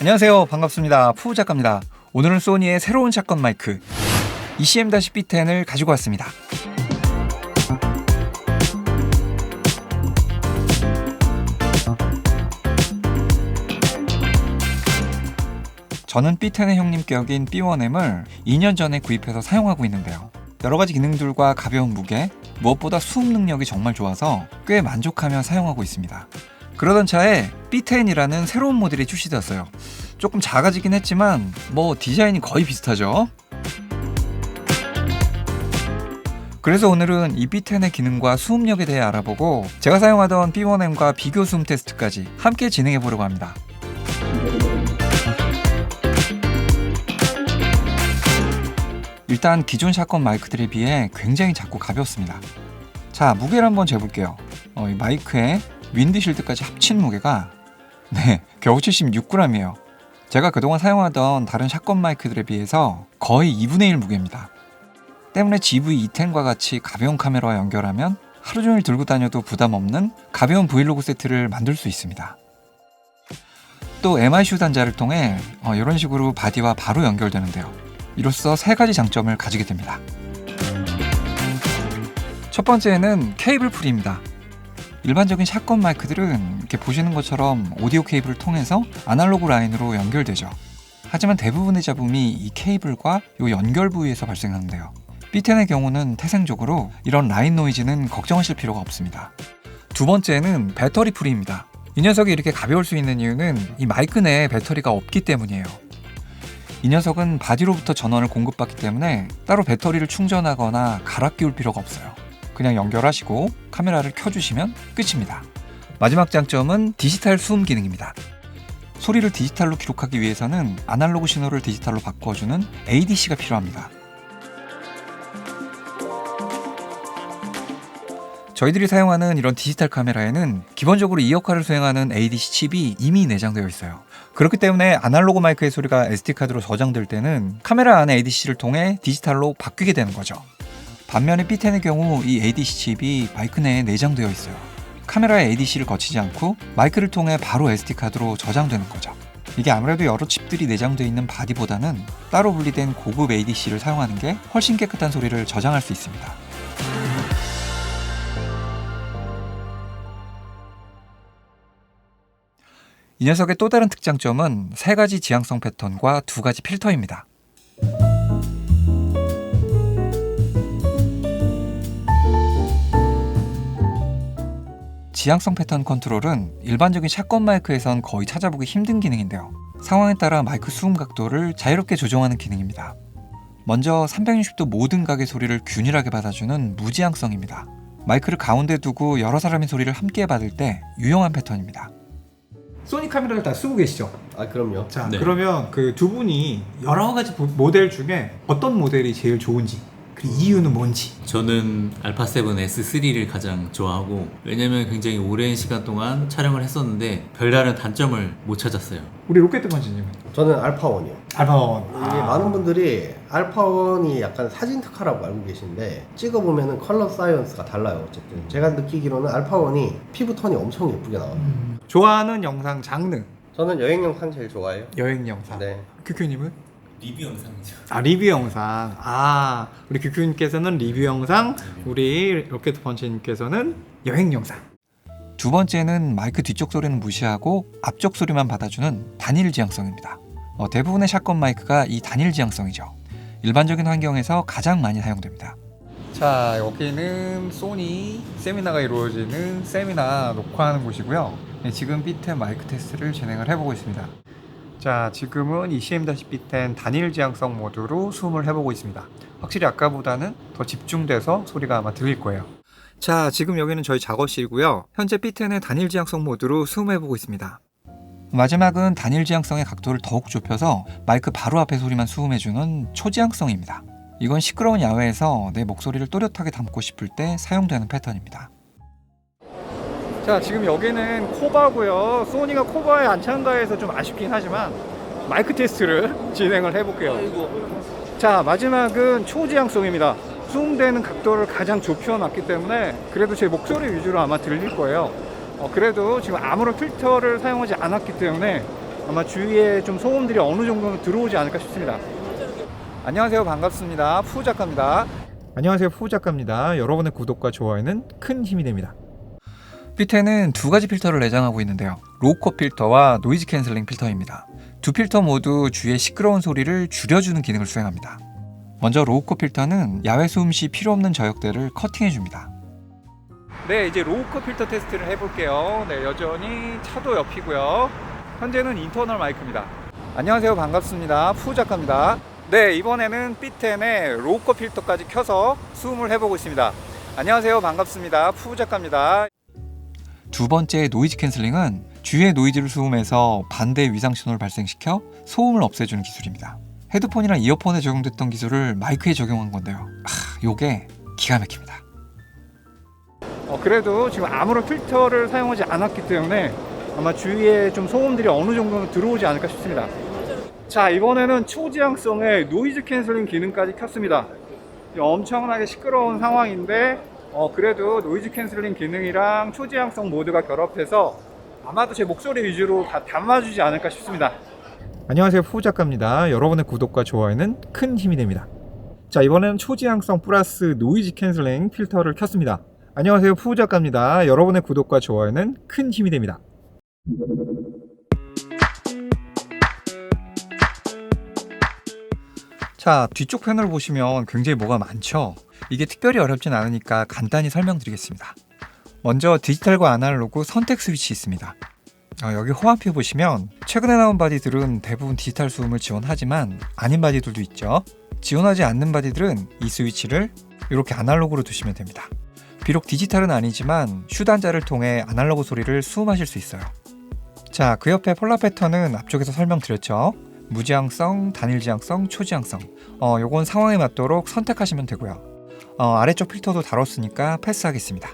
안녕하세요. 반갑습니다. 푸우 작가입니다. 오늘은 소니의 새로운 샷건 마이크 ECM-B10을 가지고 왔습니다. 저는 B10의 형님 격인 B1M을 2년 전에 구입해서 사용하고 있는데요. 여러 가지 기능들과 가벼운 무게, 무엇보다 수음 능력이 정말 좋아서 꽤 만족하며 사용하고 있습니다. 그러던 차에 B10이라는 새로운 모델이 출시되었어요. 조금 작아지긴 했지만 뭐 디자인이 거의 비슷하죠. 그래서 오늘은 이 B10의 기능과 수음력에 대해 알아보고 제가 사용하던 B1M과 비교 수음 테스트까지 함께 진행해 보려고 합니다. 일단 기존 샷건 마이크들에 비해 굉장히 작고 가볍습니다. 자, 무게를 한번 재볼게요. 어, 이 마이크에 윈드실드까지 합친 무게가 네, 겨우 76g이에요. 제가 그동안 사용하던 다른 샷건 마이크들에 비해서 거의 2분의 1 무게입니다. 때문에 GV-E10과 같이 가벼운 카메라와 연결하면 하루 종일 들고 다녀도 부담 없는 가벼운 브이로그 세트를 만들 수 있습니다. 또 MICU 단자를 통해 어, 이런 식으로 바디와 바로 연결되는데요. 이로써 세 가지 장점을 가지게 됩니다. 첫 번째는 케이블 프리입니다. 일반적인 샷건 마이크들은 이렇게 보시는 것처럼 오디오 케이블을 통해서 아날로그 라인으로 연결되죠. 하지만 대부분의 잡음이 이 케이블과 이 연결 부위에서 발생하는데요. B10의 경우는 태생적으로 이런 라인 노이즈는 걱정하실 필요가 없습니다. 두 번째는 배터리 프리입니다. 이 녀석이 이렇게 가벼울 수 있는 이유는 이 마이크 내에 배터리가 없기 때문이에요. 이 녀석은 바디로부터 전원을 공급받기 때문에 따로 배터리를 충전하거나 갈아 끼울 필요가 없어요. 그냥 연결하시고 카메라를 켜주시면 끝입니다. 마지막 장점은 디지털 수음 기능입니다. 소리를 디지털로 기록하기 위해서는 아날로그 신호를 디지털로 바꿔주는 ADC가 필요합니다. 저희들이 사용하는 이런 디지털 카메라에는 기본적으로 이 역할을 수행하는 ADC 칩이 이미 내장되어 있어요. 그렇기 때문에 아날로그 마이크의 소리가 SD카드로 저장될 때는 카메라 안에 ADC를 통해 디지털로 바뀌게 되는 거죠. 반면에 B10의 경우 이 ADC 칩이 마이크 내에 내장되어 있어요. 카메라에 ADC를 거치지 않고 마이크를 통해 바로 SD카드로 저장되는 거죠. 이게 아무래도 여러 칩들이 내장되어 있는 바디보다는 따로 분리된 고급 ADC를 사용하는 게 훨씬 깨끗한 소리를 저장할 수 있습니다. 이 녀석의 또 다른 특장점은 세 가지 지향성 패턴과 두 가지 필터입니다. 지향성 패턴 컨트롤은 일반적인 샷건 마이크에선 거의 찾아보기 힘든 기능인데요. 상황에 따라 마이크 수음 각도를 자유롭게 조정하는 기능입니다. 먼저 360도 모든 각의 소리를 균일하게 받아주는 무지향성입니다. 마이크를 가운데 두고 여러 사람의 소리를 함께 받을 때 유용한 패턴입니다. 소니 카메라를 다 쓰고 계시죠? 아 그럼요. 자, 네. 그러면 그 두 분이 여러 가지 보- 모델 중에 어떤 모델이 제일 좋은지, 그 이유는 뭔지. 저는 알파 7 S3를 가장 좋아하고 왜냐면 굉장히 오랜 시간 동안 촬영을 했었는데 별다른 단점을 못 찾았어요. 우리 로켓 번지님은 저는 알파원이요. 알파원. 이게 많은 분들이 알파원이 약간 사진 특화라고 알고 계신데 찍어보면은 컬러 사이언스가 달라요. 어쨌든 제가 느끼기로는 알파원이 피부 톤이 엄청 예쁘게 나와요. 음, 좋아하는 영상 장르, 저는 여행 영상 제일 좋아해요. 여행 영상. 네. 큐큐님은? 리뷰 영상이죠. 아 리뷰 영상. 아 우리 큐큐님께서는 리뷰 영상, 우리 로켓 번치님께서는 여행 영상. 두 번째는 마이크 뒤쪽 소리는 무시하고 앞쪽 소리만 받아주는 단일 지향성입니다. 어, 대부분의 샷건 마이크가 이 단일 지향성이죠. 일반적인 환경에서 가장 많이 사용됩니다. 자 여기는 소니 세미나가 이루어지는 세미나 녹화하는 곳이고요. 네, 지금 B10 마이크 테스트를 진행을 해보고 있습니다. 자 지금은 ECM-B10 단일 지향성 모드로 수음을 해보고 있습니다. 확실히 아까보다는 더 집중돼서 소리가 아마 들릴 거예요. 자 지금 여기는 저희 작업실이고요. 현재 B10의 단일 지향성 모드로 수음해보고 있습니다. 마지막은 단일 지향성의 각도를 더욱 좁혀서 마이크 바로 앞에 소리만 수음해주는 초지향성입니다. 이건 시끄러운 야외에서 내 목소리를 또렷하게 담고 싶을 때 사용되는 패턴입니다. 자, 지금 여기는 코바고요. 소니가 코바에 안 참가해서 좀 아쉽긴 하지만 마이크 테스트를 진행을 해볼게요. 자 마지막은 초지향성입니다. 수음되는 각도를 가장 좁혀놨기 때문에 그래도 제 목소리 위주로 아마 들릴 거예요. 어, 그래도 지금 아무런 필터를 사용하지 않았기 때문에 아마 주위에 좀 소음들이 어느 정도는 들어오지 않을까 싶습니다. 안녕하세요 반갑습니다 푸 작가입니다 안녕하세요 푸 작가입니다 여러분의 구독과 좋아요는 큰 힘이 됩니다 밑에는 두 가지 필터를 내장하고 있는데요. 로우컷 필터와 노이즈 캔슬링 필터입니다. 두 필터 모두 주위의 시끄러운 소리를 줄여주는 기능을 수행합니다. 먼저 로우컷 필터는 야외 소음 시 필요 없는 저역대를 커팅해 줍니다. 네 이제 로우컷 필터 테스트를 해볼게요. 네 여전히 차도 옆이고요. 현재는 인터널 마이크입니다. 안녕하세요. 반갑습니다. 푸 작가입니다. 네 이번에는 B10에 로우컷 필터까지 켜서 수음을 해보고 있습니다. 안녕하세요. 반갑습니다. 푸 작가입니다 두 번째 노이즈 캔슬링은 주위의 노이즈를 수음해서 반대 위상 신호를 발생시켜 소음을 없애주는 기술입니다. 헤드폰이랑 이어폰에 적용됐던 기술을 마이크에 적용한 건데요. 아 요게 기가 막힙니다. 어, 그래도 지금 아무런 필터를 사용하지 않았기 때문에 아마 주위에 좀 소음들이 어느 정도는 들어오지 않을까 싶습니다. 자 이번에는 초지향성의 노이즈 캔슬링 기능까지 켰습니다. 엄청나게 시끄러운 상황인데 어, 그래도 노이즈 캔슬링 기능이랑 초지향성 모드가 결합해서 아마도 제 목소리 위주로 다 담아주지 않을까 싶습니다. 안녕하세요 푸 작가입니다. 여러분의 구독과 좋아요는 큰 힘이 됩니다. 자 이번에는 초지향성 플러스 노이즈 캔슬링 필터를 켰습니다. 안녕하세요 푸 작가입니다. 여러분의 구독과 좋아요는 큰 힘이 됩니다. 자, 뒤쪽 패널 보시면 굉장히 뭐가 많죠? 이게 특별히 어렵진 않으니까 간단히 설명드리겠습니다. 먼저 디지털과 아날로그 선택 스위치 있습니다. 어, 여기 호환표 보시면 최근에 나온 바디들은 대부분 디지털 수음을 지원하지만 아닌 바디들도 있죠. 지원하지 않는 바디들은 이 스위치를 이렇게 아날로그로 두시면 됩니다. 비록 디지털은 아니지만 슈 단자를 통해 아날로그 소리를 수음하실 수 있어요. 자, 그 옆에 폴라 패턴은 앞쪽에서 설명드렸죠. 무지향성, 단일 지향성, 초지향성. 어, 요건 상황에 맞도록 선택하시면 되고요. 어, 아래쪽 필터도 다뤘으니까 패스하겠습니다.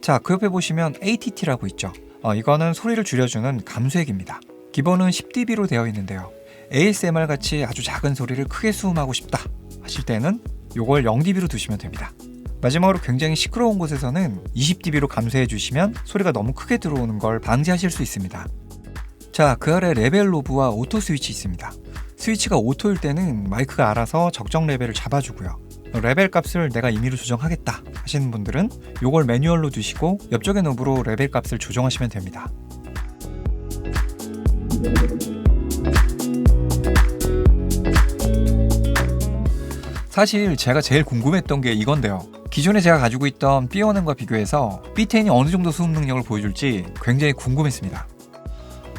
자, 그 옆에 보시면 ATT라고 있죠. 어, 이거는 소리를 줄여주는 감소액입니다. 기본은 10dB로 되어 있는데요. ASMR 같이 아주 작은 소리를 크게 수음하고 싶다 하실 때는 요걸 0dB로 두시면 됩니다. 마지막으로 굉장히 시끄러운 곳에서는 20dB로 감소해 주시면 소리가 너무 크게 들어오는 걸 방지하실 수 있습니다. 자, 그 아래 레벨 로브와 오토 스위치 있습니다. 스위치가 오토일 때는 마이크가 알아서 적정 레벨을 잡아주고요. 레벨 값을 내가 임의로 조정하겠다 하시는 분들은 이걸 매뉴얼로 두시고 옆쪽의 노브로 레벨 값을 조정하시면 됩니다. 사실 제가 제일 궁금했던 게 이건데요. 기존에 제가 가지고 있던 B1M과 비교해서 B10이 어느 정도 수음 능력을 보여줄지 굉장히 궁금했습니다.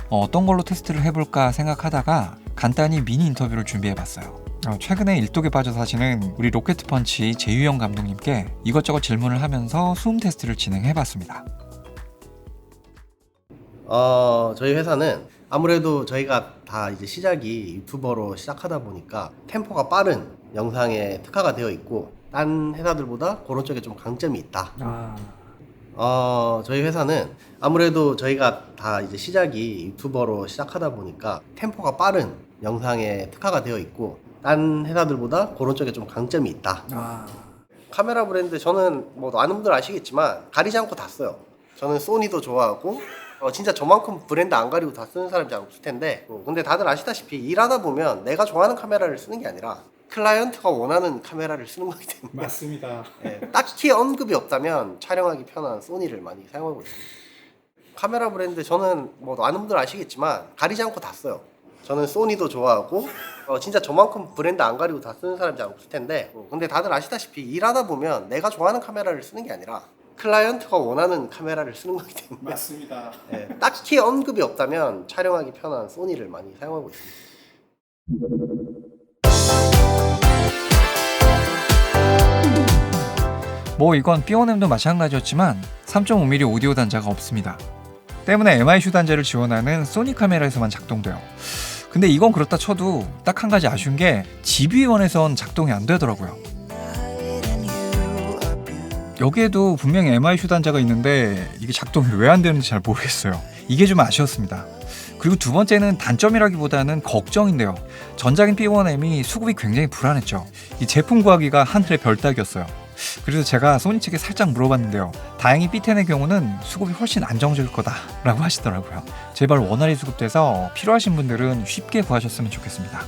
어, 어떤 걸로 테스트를 해볼까 생각하다가 간단히 미니 인터뷰를 준비해봤어요. 어, 최근에 일독에 빠져서 하시는 우리 로켓펀치 제유영 감독님께 이것저것 질문을 하면서 수음 테스트를 진행해봤습니다. 어, 저희 회사는 아무래도 저희가 다 이제 시작이 유튜버로 시작하다 보니까 템포가 빠른 영상에 특화가 되어 있고 딴 회사들보다 그런 쪽에 좀 강점이 있다. 어, 저희 회사는 아무래도 저희가 다 이제 시작이 유튜버로 시작하다 보니까 템포가 빠른 영상에 특화가 되어 있고 딴 회사들보다 그런 쪽에 좀 강점이 있다. 카메라 브랜드 저는 뭐 아는 분들 아시겠지만 가리지 않고 다 써요. 저는 소니도 좋아하고 어, 진짜 저만큼 브랜드 안 가리고 다 쓰는 사람이 잘 없을 텐데 어, 근데 다들 아시다시피 일하다 보면 내가 좋아하는 카메라를 쓰는 게 아니라 클라이언트가 원하는 카메라를 쓰는 거기 때문에 맞습니다. 예, 딱히 언급이 없다면 촬영하기 편한 소니를 많이 사용하고 있습니다. 카메라 브랜드 저는 뭐 아는 분들 아시겠지만 가리지 않고 다 써요. 저는 소니도 좋아하고 어, 진짜 저만큼 브랜드 안 가리고 다 쓰는 사람이 잘 없을 텐데 어, 근데 다들 아시다시피 일하다 보면 내가 좋아하는 카메라를 쓰는 게 아니라 클라이언트가 원하는 카메라를 쓰는 거기 때문에 맞습니다. 예, 딱히 언급이 없다면 촬영하기 편한 소니를 많이 사용하고 있습니다. 뭐 이건 B1M도 마찬가지였지만 3.5mm 오디오 단자가 없습니다. 때문에 MI 슈 단자를 지원하는 소니 카메라에서만 작동돼요. 근데 이건 그렇다 쳐도 딱 한 가지 아쉬운 게 GV1에선 작동이 안 되더라고요. 여기에도 분명히 MI 슈 단자가 있는데 이게 작동이 왜 안 되는지 잘 모르겠어요. 이게 좀 아쉬웠습니다. 그리고 두 번째는 단점이라기보다는 걱정인데요. 전작인 P1M이 수급이 굉장히 불안했죠. 이 제품 구하기가 하늘의 별 따기였어요. 그래서 제가 소니 측에 살짝 물어봤는데요. 다행히 B10의 경우는 수급이 훨씬 안정적일 거다라고 하시더라고요. 제발 원활히 수급돼서 필요하신 분들은 쉽게 구하셨으면 좋겠습니다.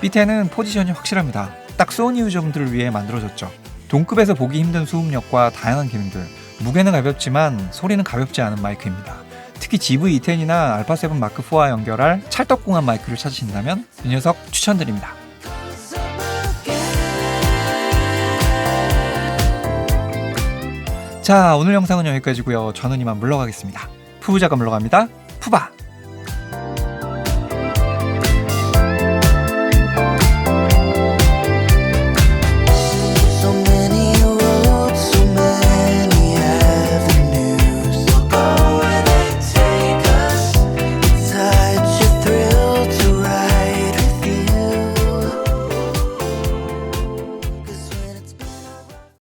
B10은 포지션이 확실합니다. 딱 소니 유저분들을 위해 만들어졌죠. 동급에서 보기 힘든 수음력과 다양한 기능들, 무게는 가볍지만 소리는 가볍지 않은 마이크입니다. 특히 GV-E10이나 알파7 마크4와 연결할 찰떡궁합 마이크를 찾으신다면 이 녀석 추천드립니다. 자, 오늘 영상은 여기까지고요. 저는 이만 물러가겠습니다. 푸부자가 물러갑니다. 푸바!